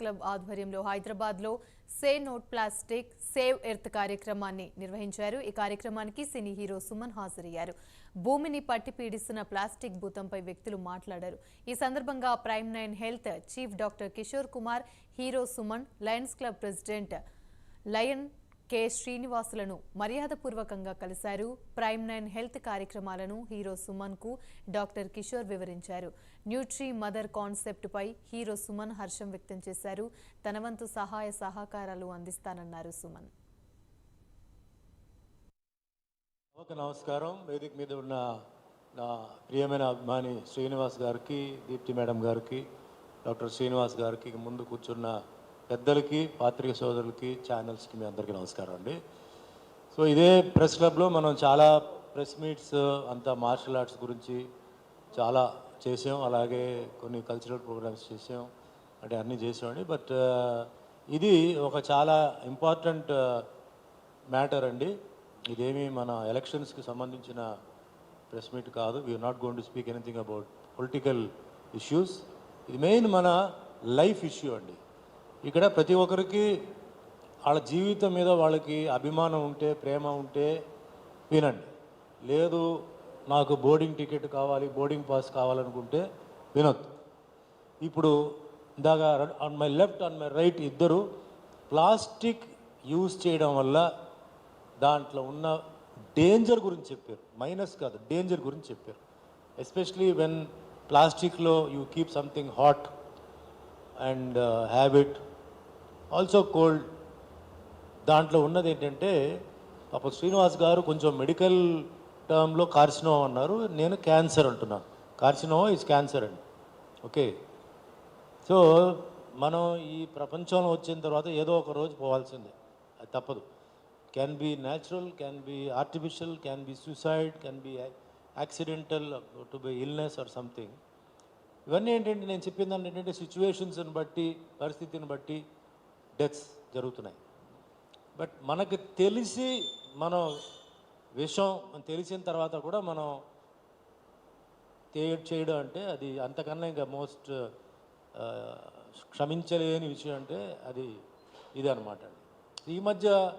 Club ఆధ్వర్యంలో హైదరాబాద్లో say no to plastic save earth కార్యక్రమాన్ని నిర్వహించారు. ఈ కార్యక్రమానికి సినీ హీరో సుమన్ హాజరయ్యారు. భూమిని పట్టి పీడిస్తున్న ప్లాస్టిక్ భూతంపై వ్యక్తులు మాట్లాడారు. ఈ సందర్భంగా prime nine health chief doctor Kishore Kumar hero Suman lions club president lion K. శ్రీనివాసులను మర్యాదపూర్వకంగా కలిశారు. ప్రైమ్ నైన్ హెల్త్ కార్యక్రమాలను హీరో సుమన్కు డాక్టర్ కిషోర్ వివరించారు. న్యూట్రీ మదర్ కాన్సెప్ట్పై హీరో సుమన్ హర్షం వ్యక్తం చేశారు. తన వంతు సహాయ సహకారాలు అందిస్తానన్నారు సుమన్. ఒక నమస్కారం. వేదిక మీద ఉన్న నా ప్రియమైన అభిమాని శ్రీనివాస్ గారికి దీప్తి మేడం గారికి డాక్టర్ శ్రీనివాస్ గారికి ముందు కూర్చున్న పెద్దలకి పాత్రిక సోదరులకి ఛానల్స్కి మీ అందరికీ నమస్కారం అండి. సో ఇదే ప్రెస్ క్లబ్లో మనం చాలా ప్రెస్ మీట్స్ అంతా మార్షల్ ఆర్ట్స్ గురించి చాలా చేసాం. అలాగే కొన్ని కల్చరల్ ప్రోగ్రామ్స్ చేసాం. అంటే అన్నీ చేసామండి బట్ ఇది ఒక చాలా ఇంపార్టెంట్ మ్యాటర్ అండి. ఇదేమి మన ఎలక్షన్స్కి సంబంధించిన ప్రెస్ మీట్ కాదు. We're not going to speak anything about political issues ఇది మెయిన్ మన లైఫ్ ఇష్యూ అండి. ఇక్కడ ప్రతి ఒక్కరికి వాళ్ళ జీవితం మీద వాళ్ళకి అభిమానం ఉంటే ప్రేమ ఉంటే వినండి. లేదు నాకు బోర్డింగ్ టికెట్ కావాలి బోర్డింగ్ పాస్ కావాలనుకుంటే వినొద్దు. ఇప్పుడు ఇందాక on my left on my right ఇద్దరు ప్లాస్టిక్ యూజ్ చేయడం వల్ల దాంట్లో ఉన్న డేంజర్ గురించి చెప్పారు. మైనస్ కాదు డేంజర్ గురించి చెప్పారు. ఎస్పెషలీ వెన్ ప్లాస్టిక్లో you keep something hot and uh, habit also cold దాంట్లో ఉన్నది ఏంటంటే పాప శ్రీనివాస్ గారు కొంచెం మెడికల్ టర్మ్లో కార్సినోవా అన్నారు. నేను క్యాన్సర్ అంటున్నాను కార్సినోవా ఇస్ క్యాన్సర్ అండి. ఓకే సో మనం ఈ ప్రపంచంలో వచ్చిన తర్వాత ఏదో ఒక రోజు పోవాల్సిందే. అది తప్పదు. Can be natural can be artificial can be suicide can be accidental to be illness or something ఇవన్నీ ఏంటంటే నేను చెప్పిన దాన్ని ఏంటంటే సిచ్యువేషన్స్ని బట్టి పరిస్థితిని బట్టి డెత్స్ జరుగుతున్నాయి. బట్ మనకు తెలిసి మనం విషయం తెలిసిన తర్వాత కూడా మనం తే- చేయడం అంటే అది అంతకన్నా ఇంకా మోస్ట్ క్షమించలేని విషయం అంటే అది ఇది అనమాట ఈ మధ్య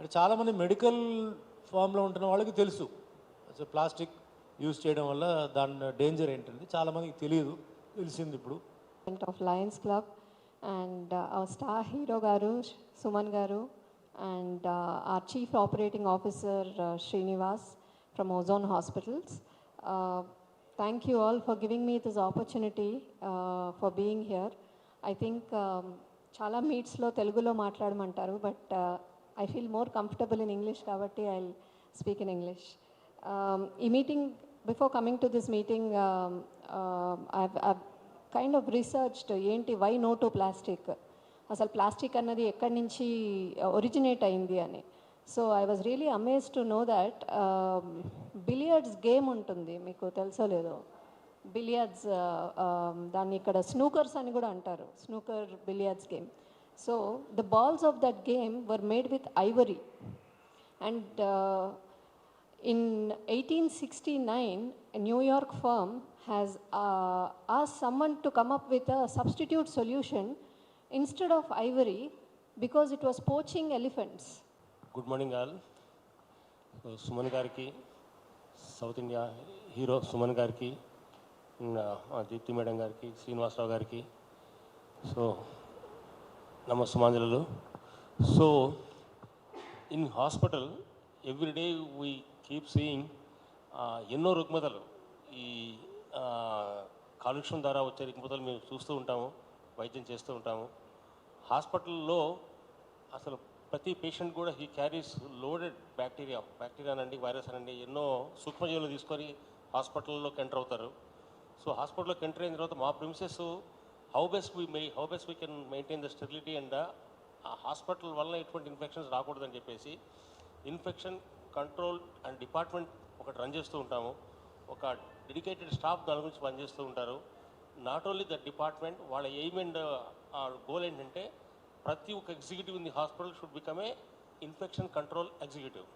అంటే చాలామంది మెడికల్ ఫామ్లో ఉంటున్న వాళ్ళకి తెలుసు. అసలు ప్లాస్టిక్ యూజ్ చేయడం వల్ల దాని డేంజర్ ఏంటంటే చాలామందికి తెలియదు తెలిసింది ఇప్పుడు. President of and star hero garu Suman garu and our chief operating officer Srinivas from Ozone hospitals thank you all for giving me this opportunity for being here I think చాలా మీట్స్లో తెలుగులో మాట్లాడమంటారు but I feel more comfortable in English కాబట్టి I speak in English ఈ meeting before coming to this meeting I kind of researched ఏంటి why no to plastic అసలు plastic అన్నది ఎక్కడి నుంచి ఒరిజినేట్ అయింది అని. So I was really amaze to know that billiards game ఉంటుంది. మీకు తెలుసో లేదో? బిలియర్డ్స్ దాన్ని ఇక్కడ స్నూకర్స్ అని కూడా అంటారు. Snooker billiards game so the balls of that game were made with ivory and in eighteen sixty nine New York firm has a summon to come up with a substitute solution instead of ivory because it was poaching elephants. Good morning all Suman గారికి south India hero Suman గారికి ఇంకా మా uh, Deepti madam గారికి శ్రీనివాసరావు గారికి. So నమ్మ సుమాంజలు. So in hospital everyday we keep seeing ఎన్నో రుగ్మతలు. ఈ ఆ, కాలుష్యం ద్వారా వచ్చే రుగ్మతలు మేము చూస్తూ ఉంటాము. వైద్యం చేస్తూ ఉంటాము. హాస్పిటల్లో అసలు ప్రతి పేషెంట్ కూడా he carries loaded bacteria bacteria అనండి వైరస్ అనండి ఎన్నో సూక్ష్మజీవులు తీసుకొని హాస్పిటల్లోకి ఎంటర్ అవుతారు. సో హాస్పిటల్లోకి ఎంటర్ అయిన తర్వాత మా princess how best we may how best we can maintain the sterility and uh hospital వల్ల ఎటువంటి ఇన్ఫెక్షన్స్ రాకూడదని చెప్పేసి ఇన్ఫెక్షన్ కంట్రోల్ అండ్ డిపార్ట్మెంట్ ఒకటి రన్ చేస్తూ ఉంటాము. ఒక డెడికేటెడ్ స్టాఫ్ దాని గురించి పనిచేస్తూ ఉంటారు. నాట్ ఓన్లీ ద డిపార్ట్మెంట్ వాళ్ళ ఎయిమ్ అండ్ గోల్ ఏంటంటే ప్రతి ఒక్క executive in the hospital should become a infection control executive